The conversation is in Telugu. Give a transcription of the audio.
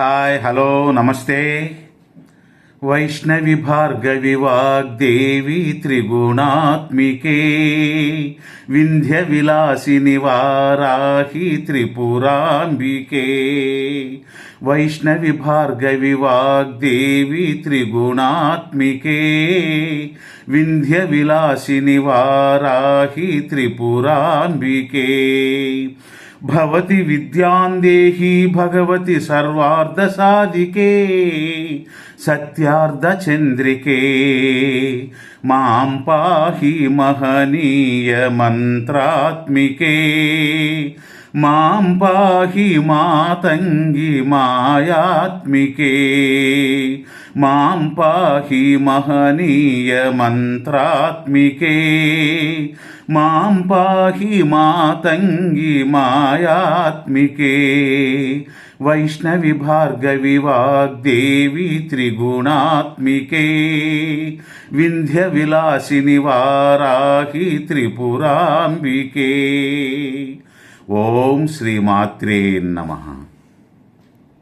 హాయ్ హలో నమస్తే. వైష్ణవి భార్గవి వాగ్దేవి త్రిగుణాత్మికే. వింధ్య విలాసిని వారాహి త్రిపురాంబికే. వైష్ణవి భార్గవి వాగ్దేవి త్రిగుణాత్మికే. వింధ్య విలాసిని వారాహి త్రిపురాంబికే. భవతి విద్యాందేహి భగవతి సర్వార్ధసాధికే సత్యార్ధచంద్రికే. మాం పాహి మహనీయ మంత్రాత్మికే. మాం పాహి మాతంగి మాయాత్మికే. మాం పాహి మహనీయ మంత్రాత్మికే. మాం పాహి మాతంగి మాయాత్మికే. వైష్ణవి భార్గవి వాగ్దేవి త్రిగుణాత్మికే. వింధ్య విలాసిని వారాహి త్రిపురాంబికే. ఓం శ్రీమాత్రే నమః.